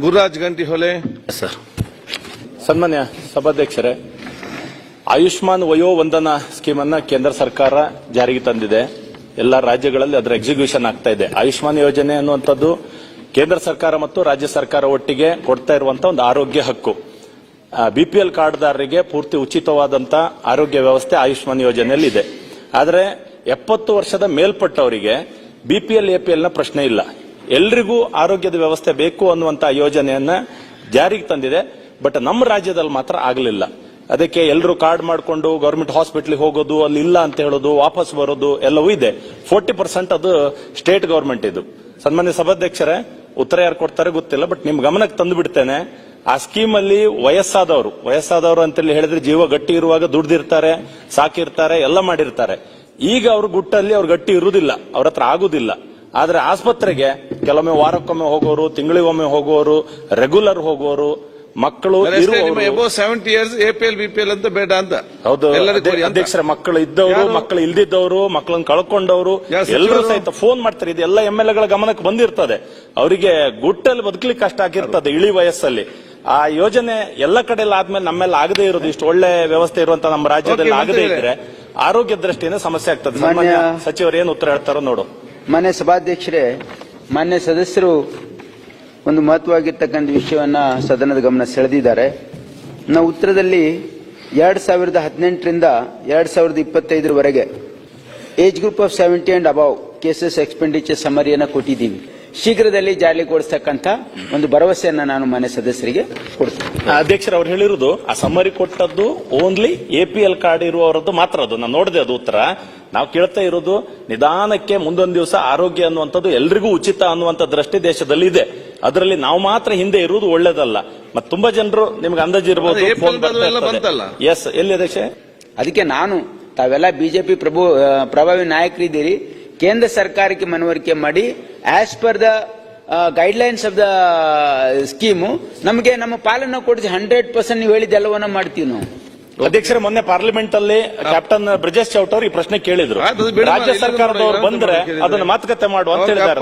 Gururaj Gantihole sir ಸನ್ಮಾನ್ಯ ಸಭಾಧ್ಯಕ್ಷರೇ, ಆಯುಷ್ಮಾನ್ ವಯೋ ವಂದನಾ scheme ಅನ್ನ ಕೇಂದ್ರ ಸರ್ಕಾರ ಜಾರಿಗೆ ತಂದಿದೆ. ಎಲ್ಲ ರಾಜ್ಯಗಳಲ್ಲಿ ಅದರ ಎಕ್ಸಿಕ್ಯೂಷನ್ ಆಗ್ತಾ ಇದೆ. ಆಯುಷ್ಮಾನ್ ಯೋಜನೆ ಅನ್ನುವಂಥದ್ದು ಕೇಂದ್ರ ಸರ್ಕಾರ ಮತ್ತು ರಾಜ್ಯ ಸರ್ಕಾರ ಒಟ್ಟಿಗೆ ಕೊಡ್ತಾ ಇರುವಂತಹ ಒಂದು ಆರೋಗ್ಯ ಹಕ್ಕು. ಬಿಪಿಎಲ್ ಕಾರ್ಡ್ದಾರರಿಗೆ ಪೂರ್ತಿ ಉಚಿತವಾದಂತ ಆರೋಗ್ಯ ವ್ಯವಸ್ಥೆ ಆಯುಷ್ಮಾನ್ ಯೋಜನೆಯಲ್ಲಿ ಇದೆ. ಆದರೆ ಎಪ್ಪತ್ತು ವರ್ಷದ ಮೇಲ್ಪಟ್ಟವರಿಗೆ ಬಿಪಿಎಲ್ ಎಪಿಎಲ್ನ ಪ್ರಶ್ನೆ ಇಲ್ಲ. ಎಲ್ರಿಗೂ ಆರೋಗ್ಯದ ವ್ಯವಸ್ಥೆ ಬೇಕು ಅನ್ನುವಂತ ಯೋಜನೆಯನ್ನ ಜಾರಿಗೆ ತಂದಿದೆ. ಬಟ್ ನಮ್ಮ ರಾಜ್ಯದಲ್ಲಿ ಮಾತ್ರ ಆಗಲಿಲ್ಲ. ಅದಕ್ಕೆ ಎಲ್ಲರೂ ಕಾರ್ಡ್ ಮಾಡಿಕೊಂಡು ಗೌರ್ಮೆಂಟ್ ಹಾಸ್ಪಿಟ್ಲಿಗೆ ಹೋಗೋದು, ಅಲ್ಲಿ ಇಲ್ಲ ಅಂತ ಹೇಳೋದು, ವಾಪಸ್ ಬರೋದು ಎಲ್ಲವೂ ಇದೆ. ಫೋರ್ಟಿ ಪರ್ಸೆಂಟ್ ಅದು ಸ್ಟೇಟ್ ಗೌರ್ಮೆಂಟ್ ಇದು. ಸನ್ಮಾನ್ಯ ಸಭಾಧ್ಯಕ್ಷರೇ, ಉತ್ತರ ಯಾರು ಕೊಡ್ತಾರೆ ಗೊತ್ತಿಲ್ಲ, ಬಟ್ ನಿಮ್ ಗಮನಕ್ಕೆ ತಂದು ಬಿಡ್ತೇನೆ. ಆ ಸ್ಕೀಮ್ ಅಲ್ಲಿ ವಯಸ್ಸಾದವರು ವಯಸ್ಸಾದವರು ಅಂತೇಳಿ ಹೇಳಿದ್ರೆ ಜೀವ ಗಟ್ಟಿ ಇರುವಾಗ ದುಡ್ದಿರ್ತಾರೆ, ಸಾಕಿರ್ತಾರೆ, ಎಲ್ಲ ಮಾಡಿರ್ತಾರೆ. ಈಗ ಅವ್ರ ಗುಟ್ಟಲ್ಲಿ ಅವ್ರು ಗಟ್ಟಿ ಇರುವುದಿಲ್ಲ, ಅವ್ರ ಹತ್ರ ಆಗುದಿಲ್ಲ. ಆದ್ರೆ ಆಸ್ಪತ್ರೆಗೆ ಕೆಲವೊಮ್ಮೆ ವಾರಕ್ಕೊಮ್ಮೆ ಹೋಗೋರು ತಿಂಗಳಿಗೊಮ್ಮೆ ಹೋಗೋರು ರೆಗ್ಯುಲರ್ ಹೋಗೋರು ಮಕ್ಕಳು ನಿಮ್ಮ ಇರುವವರು above seventy years APL BPL ಅಂತ ಬೇಡ ಅಂತ. ಹೌದು. ಅಧ್ಯಕ್ಷರ ಮಕ್ಕಳು ಇದ್ದವರು? ಮಕ್ಕಳು ಇಲ್ದಿದ್ದವರು ಮಕ್ಕಳನ್ನ ಕಳ್ಕೊಂಡವರು ಎಲ್ಲರೂ ಸಹಿತ ಫೋನ್ ಮಾಡ್ತಾರೆ. ಇದು ಎಲ್ಲ ಎಂ ಎಲ್ ಎಗಳ ಗಮನಕ್ಕೆ ಬಂದಿರ್ತದೆ. ಅವರಿಗೆ ಗುಟ್ಟಲ್ಲಿ ಬದುಕಲಿಕ್ಕೆ ಕಷ್ಟ ಆಗಿರ್ತದೆ ಇಳಿ ವಯಸ್ಸಲ್ಲಿ. ಆ ಯೋಜನೆ ಎಲ್ಲ ಕಡೆಯಲ್ಲಿ ಆದ್ಮೇಲೆ ನಮ್ಮೆಲ್ಲ ಆಗದೇ ಇರೋದು. ಇಷ್ಟು ಒಳ್ಳೆ ವ್ಯವಸ್ಥೆ ಇರುವಂತ ನಮ್ಮ ರಾಜ್ಯದಲ್ಲಿ ಆಗದೇ. ಇದ್ರೆ ಆರೋಗ್ಯ ದೃಷ್ಟಿಯಿಂದ ಸಮಸ್ಯೆ ಆಗ್ತದೆ. ಸಚಿವರು ಏನು ಉತ್ತರ ಹೇಳ್ತಾರೋ ನೋಡು. ಮಾನ್ಯ ಸಭಾಧ್ಯಕ್ಷರೇ ಮಾನ್ಯ ಸದಸ್ಯರು, ಒಂದು ಮಹತ್ವವಾಗಿರ್ತಕ್ಕಂಥ ವಿಷಯವನ್ನ ಸದನದ ಗಮನ ಸೆಳೆದಿದ್ದಾರೆ. ನಾವು ಉತ್ತರದಲ್ಲಿ ಎರಡು ಸಾವಿರದ ಹದಿನೆಂಟರಿಂದ ಎರಡು ಸಾವಿರದ ಇಪ್ಪತ್ತೈದರವರೆಗೆ age group of seventy and above cases expenditure ಸಮರಿಯನ್ನು ಕೊಟ್ಟಿದ್ದೀವಿ ಶೀಘ್ರದಲ್ಲಿ ಜಾರಿಗೊಳಿಸತಕ್ಕಂಥ ಒಂದು ಭರವಸೆಯನ್ನು ನಾನು ಮಾನ್ಯ ಸದಸ್ಯರಿಗೆ ಕೊಡ್ತೀನಿ. ಅಧ್ಯಕ್ಷರು, ಅವ್ರು ಹೇಳಿರುವುದು ಆ ಸಮ್ಮರಿ ಕೊಟ್ಟದ್ದು ಓನ್ಲಿ ಎಪಿಎಲ್ ಕಾರ್ಡ್ ಇರುವವರದ್ದು ಮಾತ್ರ ಅದು. ನಾನು ನೋಡಿದೆ ಅದು ಉತ್ತರ. ನಾವು ಕೇಳ್ತಾ ಇರೋದು ನಿಧಾನಕ್ಕೆ ಮುಂದೊಂದು ದಿವಸ ಆರೋಗ್ಯ ಅನ್ನುವಂಥದ್ದು ಎಲ್ರಿಗೂ ಉಚಿತ ಅನ್ನುವಂಥ ದೃಷ್ಟಿ ದೇಶದಲ್ಲಿ ಇದೆ. ಅದರಲ್ಲಿ ನಾವು ಮಾತ್ರ ಹಿಂದೆ ಇರುವುದು ಒಳ್ಳೇದಲ್ಲ. ಮತ್ತೆ ತುಂಬಾ ಜನರು ನಿಮ್ಗೆ ಅಂದಾಜು ಇರಬಹುದು ಅದು ಏಪ್ರಿಲ್ ಬದಲೆಲ್ಲ ಬಂತಲ್ಲ? ಎಸ್ ಎಲ್ಲಿ ಅಧ್ಯಕ್ಷ? ಅದಕ್ಕೆ ನಾನು ತಾವೆಲ್ಲ ಬಿಜೆಪಿ ಪ್ರಭು ಪ್ರಭಾವಿ ನಾಯಕರಿದ್ದೀರಿ. ಕೇಂದ್ರ ಸರ್ಕಾರಕ್ಕೆ ಮನವರಿಕೆ ಮಾಡಿ as per the guidelines of the scheme ನಮಗೆ ನಮ್ಮ ಪಾಲನ್ನ ಕೊಡಿಸಿ ಹಂಡ್ರೆಡ್ ಪರ್ಸೆಂಟ್ ನೀವು ಹೇಳಿದ್ದೆಲ್ಲವನ್ನ ಮಾಡ್ತೀವಿ ನಾವು. ಅಧ್ಯಕ್ಷರ ಮೊನ್ನೆ ಪಾರ್ಲಿಮೆಂಟ್ ಅಲ್ಲಿ ಕ್ಯಾಪ್ಟನ್ ಬ್ರಿಜೇಶ್ ಚೌಟ್ ಅವರು ಈ ಪ್ರಶ್ನೆ ಕೇಳಿದ್ರು. ರಾಜ್ಯ ಸರ್ಕಾರದವರು ಬಂದ್ರೆ ಅದನ್ನ ಮಾತುಕತೆ ಮಾಡುವ ಅಂತ ಹೇಳಿದ್ದಾರೆ.